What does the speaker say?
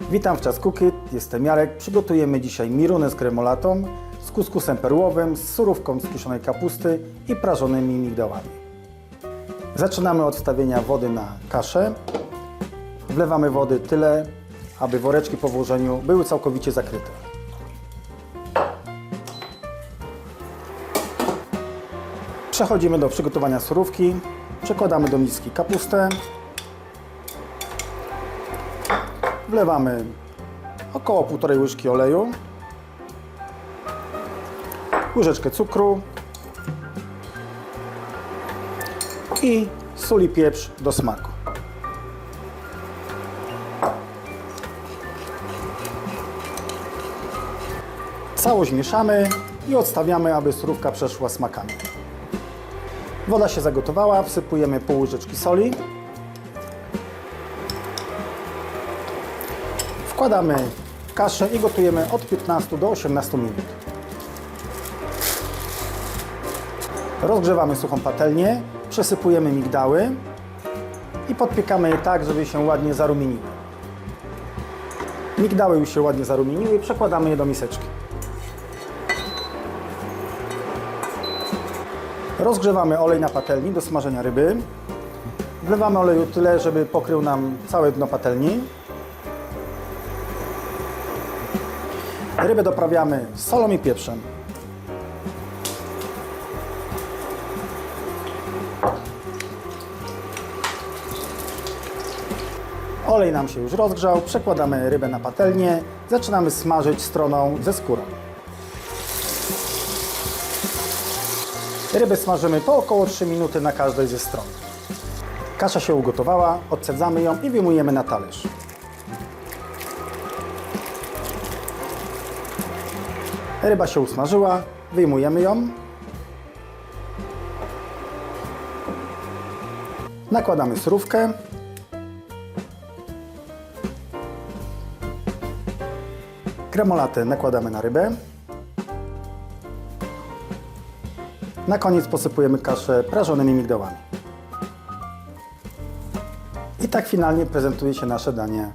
Witam w Czas Cookit, jestem Jarek. Przygotujemy dzisiaj mirunę z kremolatą, z kuskusem perłowym, z surówką z kiszonej kapusty i prażonymi migdałami. Zaczynamy od wstawienia wody na kaszę. Wlewamy wody tyle, aby woreczki po włożeniu były całkowicie zakryte. Przechodzimy do przygotowania surówki. Przekładamy do miski kapustę. Wlewamy około 1,5 łyżki oleju, łyżeczkę cukru i sól i pieprz do smaku. Całość mieszamy i odstawiamy, aby surówka przeszła smakami. Woda się zagotowała, wsypujemy pół łyżeczki soli. Wkładamy kaszę i gotujemy od 15 do 18 minut. Rozgrzewamy suchą patelnię, przesypujemy migdały i podpiekamy je tak, żeby się ładnie zarumieniły. Migdały już się ładnie zarumieniły, przekładamy je do miseczki. Rozgrzewamy olej na patelni do smażenia ryby. Wlewamy oleju tyle, żeby pokrył nam całe dno patelni. Rybę doprawiamy solą i pieprzem. Olej nam się już rozgrzał, przekładamy rybę na patelnię, zaczynamy smażyć stroną ze skórą. Ryby smażymy po około 3 minuty na każdej ze stron. Kasza się ugotowała, odcedzamy ją i wyjmujemy na talerz. Ryba się usmażyła, wyjmujemy ją. Nakładamy surówkę. Kremolatę nakładamy na rybę. Na koniec posypujemy kaszę prażonymi migdałami. I tak finalnie prezentuje się nasze danie